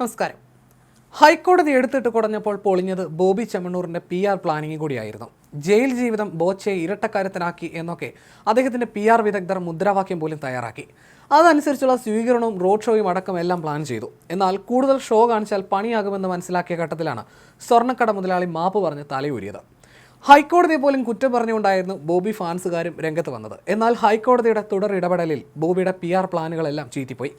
നമസ്കാരം. ഹൈക്കോടതി എടുത്തിട്ട് കുടഞ്ഞപ്പോൾ പൊളിഞ്ഞത് ബോബി ചെമ്മണ്ണൂറിന്റെ പി ആർ പ്ലാനിങ് കൂടിയായിരുന്നു. ജയിൽ ജീവിതം ബോച്ചയെ ഇരട്ടക്കാരത്തിനാക്കി എന്നൊക്കെ അദ്ദേഹത്തിന്റെ പി ആർ വിദഗ്ധർ മുദ്രാവാക്യം പോലും തയ്യാറാക്കി. അതനുസരിച്ചുള്ള സ്വീകരണവും റോഡ് ഷോയും അടക്കം എല്ലാം പ്ലാൻ ചെയ്തു. എന്നാൽ കൂടുതൽ ഷോ കാണിച്ചാൽ പണിയാകുമെന്ന് മനസ്സിലാക്കിയ ഘട്ടത്തിലാണ് സ്വർണക്കട മുതലാളി മാപ്പ് പറഞ്ഞ് തലയൂരിയത്. ഹൈക്കോടതിയെ പോലും കുറ്റം പറഞ്ഞുകൊണ്ടായിരുന്നു ബോബി ഫാൻസുകാരും രംഗത്ത് വന്നത്. എന്നാൽ ഹൈക്കോടതിയുടെ തുടർ ഇടപെടലിൽ ബോബിയുടെ പി ആർ പ്ലാനുകളെല്ലാം ചീറ്റിപ്പോയി.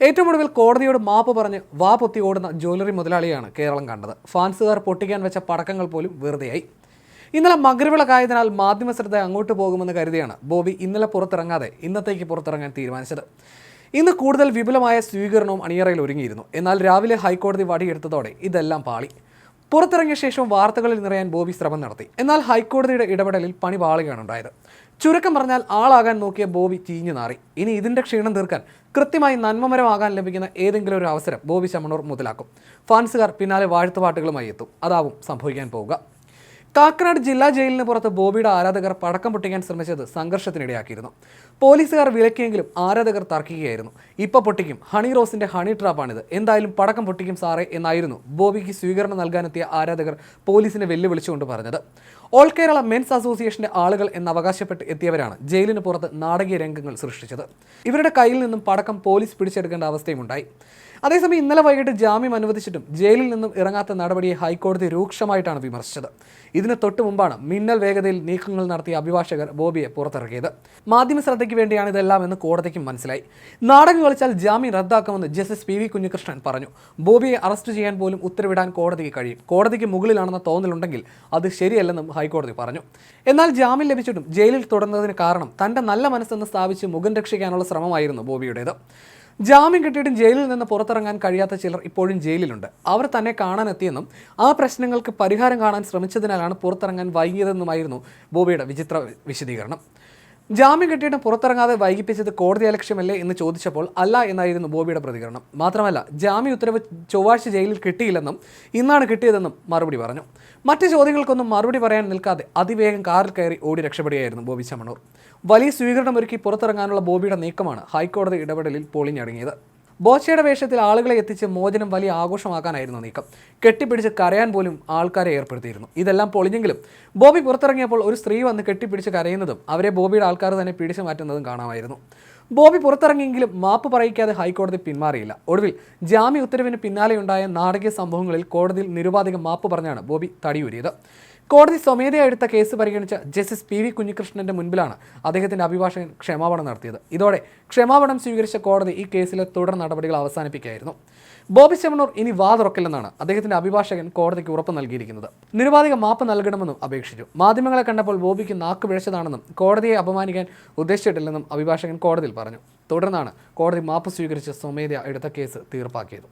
ഏറ്റവും ഒടുവിൽ കോടതിയോട് മാപ്പ് പറഞ്ഞ് വാ പൊത്തി ഓടുന്ന ജ്വല്ലറി മുതലാളിയാണ് കേരളം കണ്ടത്. ഫാൻസുകാർ പൊട്ടിക്കാൻ വെച്ച പടക്കങ്ങൾ പോലും വെറുതെയായി. ഇന്നലെ മകരവിളക്കായതിനാൽ മാധ്യമ ശ്രദ്ധ അങ്ങോട്ട് പോകുമെന്ന് കരുതിയാണ് ബോബി ഇന്നലെ പുറത്തിറങ്ങാതെ ഇന്നത്തേക്ക് പുറത്തിറങ്ങാൻ തീരുമാനിച്ചത്. ഇന്ന് കൂടുതൽ വിപുലമായ സ്വീകരണവും അണിയറയിൽ ഒരുങ്ങിയിരുന്നു. എന്നാൽ രാവിലെ ഹൈക്കോടതി വടിയെടുത്തതോടെ ഇതെല്ലാം പാളി. പുറത്തിറങ്ങിയ ശേഷം വാർത്തകളിൽ നിറയാൻ ബോബി ശ്രമം നടത്തി. എന്നാൽ ഹൈക്കോടതിയുടെ ഇടപെടലിൽ പണി പാളുകയാണ് ഉണ്ടായത്. ചുരുക്കം പറഞ്ഞാൽ ആളാകാൻ നോക്കിയ ബോബി ചീഞ്ഞു നാറി. ഇനി ഇതിന്റെ ക്ഷീണം തീർക്കാൻ കൃത്യമായി നന്മമരമാകാൻ ലഭിക്കുന്ന ഏതെങ്കിലും ഒരു അവസരം ബോബി ശമണൂർ മുതലാക്കും. ഫാൻസുകാർ പിന്നാലെ വാഴ്ത്തുപാട്ടുകളുമായി എത്തും. അതാവും സംഭവിക്കാൻ പോവുക. കാക്കനാട് ജില്ലാ ജയിലിന് പുറത്ത് ബോബിയുടെ ആരാധകർ പടക്കം പൊട്ടിക്കാൻ ശ്രമിച്ചത് സംഘർഷത്തിനിടയാക്കിയിരുന്നു. പോലീസുകാർ വിലക്കിയെങ്കിലും ആരാധകർ തർക്കിക്കുകയായിരുന്നു. ഇപ്പൊ പൊട്ടിക്കും. ഹണി റോസിന്റെ ഹണി ട്രാപ്പാണിത്. എന്തായാലും പടക്കം പൊട്ടിക്കും സാറേ എന്നായിരുന്നു ബോബിക്ക് സ്വീകരണം നൽകാനെത്തിയ ആരാധകർ പോലീസിനെ വെല്ലുവിളിച്ചുകൊണ്ട് പറഞ്ഞത്. ഓൾ കേരള മെൻസ് അസോസിയേഷന്റെ ആളുകൾ എന്ന് അവകാശപ്പെട്ട് എത്തിയവരാണ് ജയിലിന് പുറത്ത് നാടകീയ രംഗങ്ങൾ സൃഷ്ടിച്ചത്. ഇവരുടെ കയ്യിൽ നിന്നും പടക്കം പോലീസ് പിടിച്ചെടുക്കേണ്ട അവസ്ഥയുമുണ്ടായി. അതേസമയം ഇന്നലെ വൈകിട്ട് ജാമ്യം അനുവദിച്ചിട്ടും ജയിലിൽ നിന്നും ഇറങ്ങാത്ത നടപടിയെ ഹൈക്കോടതി രൂക്ഷമായിട്ടാണ് വിമർശിച്ചത്. ഇതിന് തൊട്ടു മുമ്പാണ് മിന്നൽ വേഗതയിൽ നീക്കങ്ങൾ നടത്തിയ അഭിഭാഷകർ ബോബിയെ പുറത്തിറക്കിയത്. മാധ്യമ ശ്രദ്ധയ്ക്ക് വേണ്ടിയാണ് ഇതെല്ലാം എന്ന് കോടതിക്കും മനസ്സിലായി. നാടകം കളിച്ചാൽ ജാമ്യം റദ്ദാക്കുമെന്ന് ജസ്റ്റിസ് പി വി കുഞ്ഞികൃഷ്ണൻ പറഞ്ഞു. ബോബിയെ അറസ്റ്റ് ചെയ്യാൻ പോലും ഉത്തരവിടാൻ കോടതിക്ക് കഴിയും. കോടതിക്ക് മുകളിലാണെന്ന തോന്നലുണ്ടെങ്കിൽ അത് ശരിയല്ലെന്നും ഹൈക്കോടതി പറഞ്ഞു. എന്നാൽ ജാമ്യം ലഭിച്ചിട്ടും ജയിലിൽ തുടർന്നതിന് കാരണം തന്റെ നല്ല മനസ്സെന്ന് സ്ഥാപിച്ച് മുഖം രക്ഷിക്കാനുള്ള ശ്രമമായിരുന്നു ബോബിയുടേത്. ജാമ്യം കിട്ടിയിട്ടും ജയിലിൽ നിന്ന് പുറത്തിറങ്ങാൻ കഴിയാത്ത ചിലർ ഇപ്പോഴും ജയിലിലുണ്ട്. അവർ തന്നെ കാണാനെത്തിയെന്നും ആ പ്രശ്നങ്ങൾക്ക് പരിഹാരം കാണാൻ ശ്രമിച്ചതിനാലാണ് പുറത്തിറങ്ങാൻ വൈകിയതെന്നുമായിരുന്നു ബോബിയുടെ വിചിത്ര വിശദീകരണം. ജാമ്യം കിട്ടിയിട്ടും പുറത്തിറങ്ങാതെ വൈകിപ്പിച്ചത് കോടതി ലക്ഷ്യമല്ലേ എന്ന് ചോദിച്ചപ്പോൾ അല്ല എന്നായിരുന്നു ബോബിയുടെ പ്രതികരണം. മാത്രമല്ല ജാമ്യ ഉത്തരവ് ചൊവ്വാഴ്ച ജയിലിൽ കിട്ടിയില്ലെന്നും ഇന്നാണ് കിട്ടിയതെന്നും മറുപടി പറഞ്ഞു. മറ്റ് ചോദ്യങ്ങൾക്കൊന്നും മറുപടി പറയാൻ നിൽക്കാതെ അതിവേഗം കാറിൽ കയറി ഓടി രക്ഷപ്പെടുകയായിരുന്നു ബോബി ചമ്മണൂർ. വലിയ സ്വീകരണമൊരുക്കി പുറത്തിറങ്ങാനുള്ള ബോബിയുടെ നീക്കമാണ് ഹൈക്കോടതി ഇടപെടലിൽ പൊളിഞ്ഞടങ്ങിയത് ബോച്ചയുടെ വേഷത്തിൽ ആളുകളെ എത്തിച്ച് മോചനം വലിയ ആഘോഷമാക്കാനായിരുന്നു നീക്കം. കെട്ടിപ്പിടിച്ച് കരയാൻ പോലും ആൾക്കാരെ ഏർപ്പെടുത്തിയിരുന്നു. ഇതെല്ലാം പൊളിഞ്ഞെങ്കിലും ബോബി പുറത്തിറങ്ങിയപ്പോൾ ഒരു സ്ത്രീ വന്ന് കെട്ടിപ്പിടിച്ച് കരയുന്നതും അവരെ ബോബിയുടെ ആൾക്കാർ തന്നെ പിടിച്ചു മാറ്റുന്നതും കാണാമായിരുന്നു. ബോബി പുറത്തിറങ്ങിയെങ്കിലും മാപ്പ് പറയിക്കാതെ ഹൈക്കോടതി പിന്മാറിയില്ല. ഒടുവിൽ ജാമ്യ ഉത്തരവിന് പിന്നാലെയുണ്ടായ നാടകീയ സംഭവങ്ങളിൽ കോടതിയിൽ നിരുപാധികം മാപ്പ് പറഞ്ഞാണ് ബോബി തടിയൂരിയത്. കോടതി സ്വമേധയാ എടുത്ത കേസ് പരിഗണിച്ച ജസ്റ്റിസ് പി വി കുഞ്ഞികൃഷ്ണന്റെ മുൻപിലാണ് അദ്ദേഹത്തിന്റെ അഭിഭാഷകൻ ക്ഷമാപണം നടത്തിയത്. ഇതോടെ ക്ഷമാപണം സ്വീകരിച്ച കോടതി ഈ കേസിലെ തുടർ നടപടികൾ അവസാനിപ്പിക്കുകയായിരുന്നു. ബോബി ചെമ്മണൂർ ഇനി വാ തുറക്കില്ലെന്നാണ് അദ്ദേഹത്തിന്റെ അഭിഭാഷകൻ കോടതിക്ക് ഉറപ്പ് നൽകിയിരിക്കുന്നത്. നിരുപാധിക മാപ്പ് നൽകണമെന്നും അപേക്ഷിച്ചു. മാധ്യമങ്ങളെ കണ്ടപ്പോൾ ബോബിക്ക് നാക്ക് പിഴച്ചതാണെന്നും കോടതിയെ അപമാനിക്കാൻ ഉദ്ദേശിച്ചിട്ടില്ലെന്നും അഭിഭാഷകൻ കോടതിയിൽ പറഞ്ഞു. തുടർന്നാണ് കോടതി മാപ്പ് സ്വീകരിച്ച് സ്വമേധയാ എടുത്ത കേസ് തീർപ്പാക്കിയത്.